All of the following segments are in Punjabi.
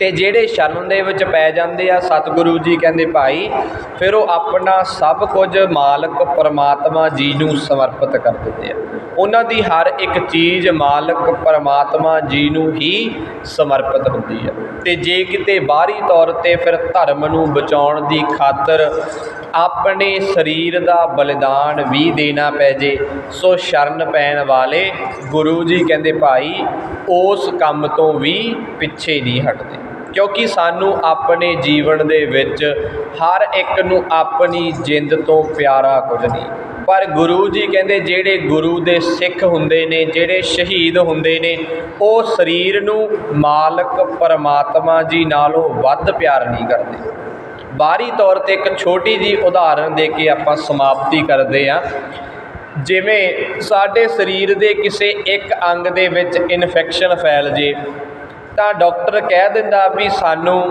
ਤੇ ਜਿਹੜੇ ਸ਼ਰਨ ਦੇ ਵਿੱਚ ਪੈ ਜਾਂਦੇ ਆ, ਸਤਿਗੁਰੂ ਜੀ ਕਹਿੰਦੇ, ਭਾਈ, ਫਿਰ ਉਹ ਆਪਣਾ ਸਭ ਕੁਝ ਮਾਲਕ ਪਰਮਾਤਮਾ ਜੀ ਨੂੰ ਸਮਰਪਿਤ ਕਰ ਦਿੰਦੇ ਆ। ਉਹਨਾਂ ਦੀ ਹਰ ਇੱਕ ਚੀਜ਼ ਮਾਲਕ ਪਰਮਾਤਮਾ ਜੀ ਨੂੰ ਹੀ ਸਮਰਪਿਤ ਹੁੰਦੀ ਆ। ਤੇ ਜੇ ਕਿਤੇ ਬਾਹਰੀ ਤੌਰ ਤੇ ਫਿਰ ਧਰਮ ਨੂੰ ਬਚਾਉਣ ਦੀ ਖਾਤਰ ਆਪਣੇ ਸਰੀਰ ਦਾ ਬਲੀਦਾਨ ਵੀ ਦੇਣਾ ਪੈ ਜੇ, ਸੋ ਸ਼ਰਨ ਪੈਣ ਵਾਲੇ ਗੁਰੂ ਜੀ ਕਹਿੰਦੇ, ਭਾਈ, ਉਸ ਕੰਮ ਤੋਂ ਵੀ ਪਿੱਛੇ ਨਹੀਂ ਹਟਦੇ। ਕਿਉਂਕਿ ਸਾਨੂੰ ਆਪਣੇ ਜੀਵਨ ਦੇ ਵਿੱਚ ਹਰ ਇੱਕ ਨੂੰ ਆਪਣੀ ਜਿੰਦ ਤੋਂ ਪਿਆਰਾ ਕੁਝ ਨਹੀਂ ਪਰ ਗੁਰੂ ਜੀ ਕਹਿੰਦੇ, ਜਿਹੜੇ ਗੁਰੂ ਦੇ ਸਿੱਖ ਹੁੰਦੇ ਨੇ, ਜਿਹੜੇ ਸ਼ਹੀਦ ਹੁੰਦੇ ਨੇ, ਉਹ ਸਰੀਰ ਨੂੰ ਮਾਲਕ ਪਰਮਾਤਮਾ ਜੀ ਨਾਲੋਂ ਵੱਧ ਪਿਆਰ ਨਹੀਂ ਕਰਦੇ। ਬਾਹਰੀ ਤੌਰ ਤੇ ਇੱਕ ਛੋਟੀ ਜੀ ਉਦਾਹਰਨ ਦੇ ਕੇ ਆਪਾਂ ਸਮਾਪਤੀ ਕਰਦੇ ਹਾਂ। ਜਿਵੇਂ ਸਾਡੇ ਸਰੀਰ ਦੇ ਕਿਸੇ ਇੱਕ ਅੰਗ ਦੇ ਵਿੱਚ ਇਨਫੈਕਸ਼ਨ ਫੈਲ ਜੇ ਤਾਂ ਡਾਕਟਰ ਕਹਿ ਦਿੰਦਾ ਵੀ ਸਾਨੂੰ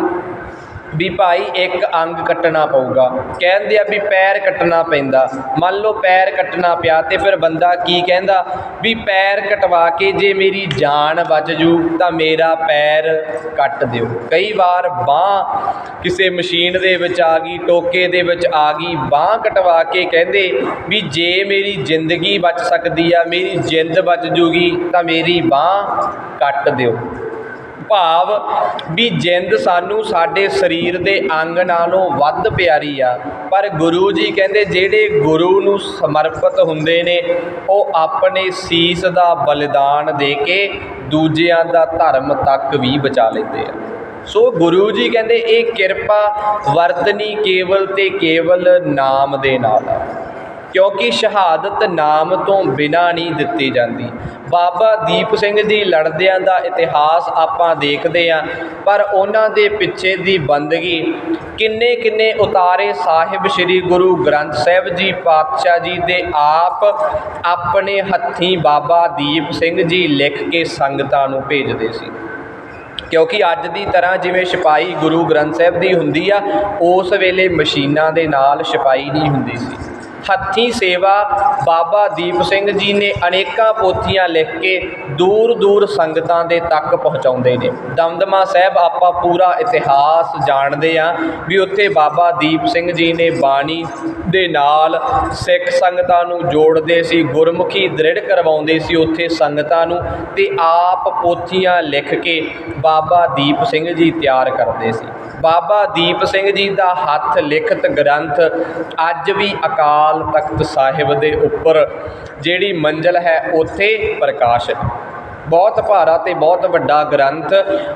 ਵੀ ਭਾਈ ਇੱਕ ਅੰਗ ਕੱਟਣਾ ਪਊਗਾ। ਕਹਿੰਦੇ ਆ ਵੀ ਪੈਰ ਕੱਟਣਾ ਪੈਂਦਾ। ਮੰਨ ਲਓ ਪੈਰ ਕੱਟਣਾ ਪਿਆ ਤੇ ਫਿਰ ਬੰਦਾ ਕੀ ਕਹਿੰਦਾ? ਵੀ ਪੈਰ ਕਟਵਾ ਕੇ ਜੇ ਮੇਰੀ ਜਾਨ ਬਚ ਜੂ ਤਾਂ ਮੇਰਾ ਪੈਰ ਕੱਟ ਦਿਓ। ਕਈ ਵਾਰ ਬਾਹ ਕਿਸੇ ਮਸ਼ੀਨ ਦੇ ਵਿੱਚ ਆ ਗਈ, ਟੋਕੇ ਦੇ ਵਿੱਚ ਆ ਗਈ, ਬਾਹ ਕਟਵਾ ਕੇ ਕਹਿੰਦੇ ਵੀ ਜੇ ਮੇਰੀ ਜ਼ਿੰਦਗੀ ਬਚ ਸਕਦੀ ਆ, ਮੇਰੀ ਜਿੰਦ ਬਚ ਜੂਗੀ ਤਾਂ ਮੇਰੀ ਬਾਹ ਕੱਟ ਦਿਓ। ਭਾਵ ਵੀ ਜਿੰਦ ਸਾਨੂੰ ਸਾਡੇ ਸਰੀਰ ਦੇ ਅੰਗ ਨਾਲੋਂ ਵੱਧ ਪਿਆਰੀ ਆ। ਪਰ ਗੁਰੂ ਜੀ ਕਹਿੰਦੇ ਜਿਹੜੇ ਗੁਰੂ ਨੂੰ ਸਮਰਪਿਤ ਹੁੰਦੇ ਨੇ, ਉਹ ਆਪਣੇ ਸੀਸ ਦਾ ਬਲਿਦਾਨ ਦੇ ਕੇ ਦੂਜਿਆਂ ਦਾ ਧਰਮ ਤੱਕ ਵੀ ਬਚਾ ਲੈਂਦੇ ਆ। ਸੋ ਗੁਰੂ ਜੀ ਕਹਿੰਦੇ ਇਹ ਕਿਰਪਾ ਵਰਤਨੀ ਕੇਵਲ ਤੇ ਕੇਵਲ ਨਾਮ ਦੇ ਨਾਲ ਆ। ਕਿਉਂਕਿ ਸ਼ਹਾਦਤ ਨਾਮ ਤੋਂ ਬਿਨਾ ਨਹੀਂ ਦਿੱਤੀ ਜਾਂਦੀ। ਬਾਬਾ ਦੀਪ ਸਿੰਘ ਜੀ ਲੜਦਿਆਂ ਦਾ ਇਤਿਹਾਸ ਆਪਾਂ ਦੇਖਦੇ ਆਂ ਪਰ ਉਹਨਾਂ ਦੇ ਪਿੱਛੇ ਦੀ ਬੰਦਗੀ ਕਿੰਨੇ ਕਿੰਨੇ ਉਤਾਰੇ ਸਾਹਿਬ ਸ੍ਰੀ ਗੁਰੂ ਗ੍ਰੰਥ ਸਾਹਿਬ ਜੀ ਪਾਤਸ਼ਾਹ ਜੀ ਦੇ ਆਪ ਆਪਣੇ ਹੱਥੀਂ ਬਾਬਾ ਦੀਪ ਸਿੰਘ ਜੀ ਲਿਖ ਕੇ ਸੰਗਤਾਂ ਨੂੰ ਭੇਜਦੇ ਸੀ। ਕਿਉਂਕਿ ਅੱਜ ਦੀ ਤਰ੍ਹਾਂ ਜਿਵੇਂ ਛਪਾਈ ਗੁਰੂ ਗ੍ਰੰਥ ਸਾਹਿਬ ਦੀ ਹੁੰਦੀ ਆ, ਉਸ ਵੇਲੇ ਮਸ਼ੀਨਾਂ ਦੇ ਨਾਲ ਛਪਾਈ ਨਹੀਂ ਹੁੰਦੀ ਸੀ। ਹੱਥੀਂ ਸੇਵਾ ਬਾਬਾ ਦੀਪ ਸਿੰਘ ਜੀ ਨੇ ਅਨੇਕਾਂ ਪੋਥੀਆਂ ਲਿਖ ਕੇ ਦੂਰ ਦੂਰ ਸੰਗਤਾਂ ਦੇ ਤੱਕ ਪਹੁੰਚਾਉਂਦੇ ਨੇ। ਦਮਦਮਾ ਸਾਹਿਬ ਆਪਾਂ ਪੂਰਾ ਇਤਿਹਾਸ ਜਾਣਦੇ ਆ ਵੀ ਉੱਥੇ ਬਾਬਾ ਦੀਪ ਸਿੰਘ ਜੀ ਨੇ ਬਾਣੀ ਦੇ ਨਾਲ ਸਿੱਖ ਸੰਗਤਾਂ ਨੂੰ ਜੋੜਦੇ ਸੀ, ਗੁਰਮੁਖੀ ਦ੍ਰਿੜ ਕਰਵਾਉਂਦੇ ਸੀ ਉੱਥੇ ਸੰਗਤਾਂ ਨੂੰ ਤੇ ਆਪ ਪੋਥੀਆਂ ਲਿਖ ਕੇ ਬਾਬਾ ਦੀਪ ਸਿੰਘ ਜੀ ਤਿਆਰ ਕਰਦੇ ਸੀ। ਬਾਬਾ ਦੀਪ ਸਿੰਘ ਜੀ ਦਾ ਹੱਥ ਲਿਖਤ ਗ੍ਰੰਥ ਅੱਜ ਵੀ ਅਕਾਲ ਤਖਤ ਸਾਹਿਬ ਦੇ ਉੱਪਰ ਜਿਹੜੀ ਮੰਜ਼ਲ ਹੈ, ਉੱਥੇ ਪ੍ਰਕਾਸ਼ਿਤ ਬਹੁਤ ਭਾਰਾ ਤੇ ਬਹੁਤ ਵੱਡਾ ਗ੍ਰੰਥ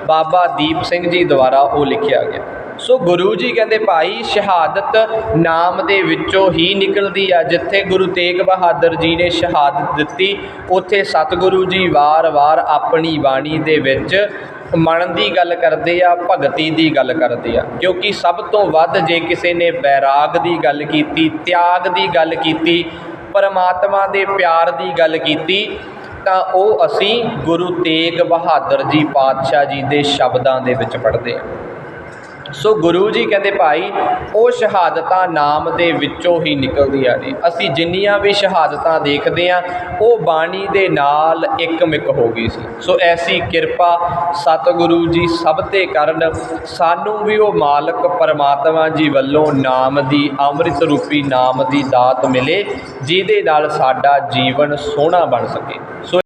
ਬਾਬਾ ਦੀਪ ਸਿੰਘ ਜੀ ਦੁਆਰਾ ਉਹ ਲਿਖਿਆ ਗਿਆ। ਸੋ ਗੁਰੂ ਜੀ ਕਹਿੰਦੇ, ਭਾਈ, ਸ਼ਹਾਦਤ ਨਾਮ ਦੇ ਵਿੱਚੋਂ ਹੀ ਨਿਕਲਦੀ ਆ। ਜਿੱਥੇ ਗੁਰੂ ਤੇਗ ਬਹਾਦਰ ਜੀ ਨੇ ਸ਼ਹਾਦਤ ਦਿੱਤੀ, ਉੱਥੇ ਸਤਿਗੁਰੂ ਜੀ ਵਾਰ-ਵਾਰ ਆਪਣੀ ਬਾਣੀ ਦੇ ਵਿੱਚ ਮਨ ਦੀ ਗੱਲ ਕਰਦੇ ਆ, ਭਗਤੀ ਦੀ ਗੱਲ ਕਰਦੇ ਆ। ਕਿਉਂਕਿ ਸਭ ਤੋਂ ਵੱਧ ਜੇ ਕਿਸੇ ਨੇ ਬੈਰਾਗ ਦੀ ਗੱਲ ਕੀਤੀ, ਤਿਆਗ ਦੀ ਗੱਲ ਕੀਤੀ, ਪਰਮਾਤਮਾ ਦੇ ਪਿਆਰ ਦੀ ਗੱਲ ਕੀਤੀ, ਤਾਂ ਉਹ ਅਸੀਂ ਗੁਰੂ ਤੇਗ ਬਹਾਦਰ ਜੀ ਪਾਤਸ਼ਾਹ ਜੀ ਦੇ ਸ਼ਬਦਾਂ ਦੇ ਵਿੱਚ ਪੜ੍ਹਦੇ ਹਾਂ ਸੋ ਗੁਰੂ ਜੀ ਕਹਿੰਦੇ ਭਾਈ, ਉਹ ਸ਼ਹਾਦਤਾਂ ਨਾਮ ਦੇ ਵਿੱਚੋਂ ਹੀ ਨਿਕਲਦੀਆਂ ਨੇ। ਅਸੀਂ ਜਿੰਨੀਆਂ ਵੀ ਸ਼ਹਾਦਤਾਂ ਦੇਖਦੇ ਹਾਂ ਉਹ ਬਾਣੀ ਦੇ ਨਾਲ ਇੱਕਮਿਕ ਹੋ ਗਈ ਸੀ। ਸੋ ਐਸੀ ਕਿਰਪਾ ਸਤਿਗੁਰੂ ਜੀ ਸਭ ਤੇ ਕਰਨ, ਸਾਨੂੰ ਵੀ ਉਹ ਮਾਲਕ ਪਰਮਾਤਮਾ ਜੀ ਵੱਲੋਂ ਨਾਮ ਦੀ ਅੰਮ੍ਰਿਤ ਰੂਪੀ ਨਾਮ ਦੀ ਦਾਤ ਮਿਲੇ, ਜਿਹਦੇ ਨਾਲ ਸਾਡਾ ਜੀਵਨ ਸੋਹਣਾ ਬਣ ਸਕੇ। ਸੋ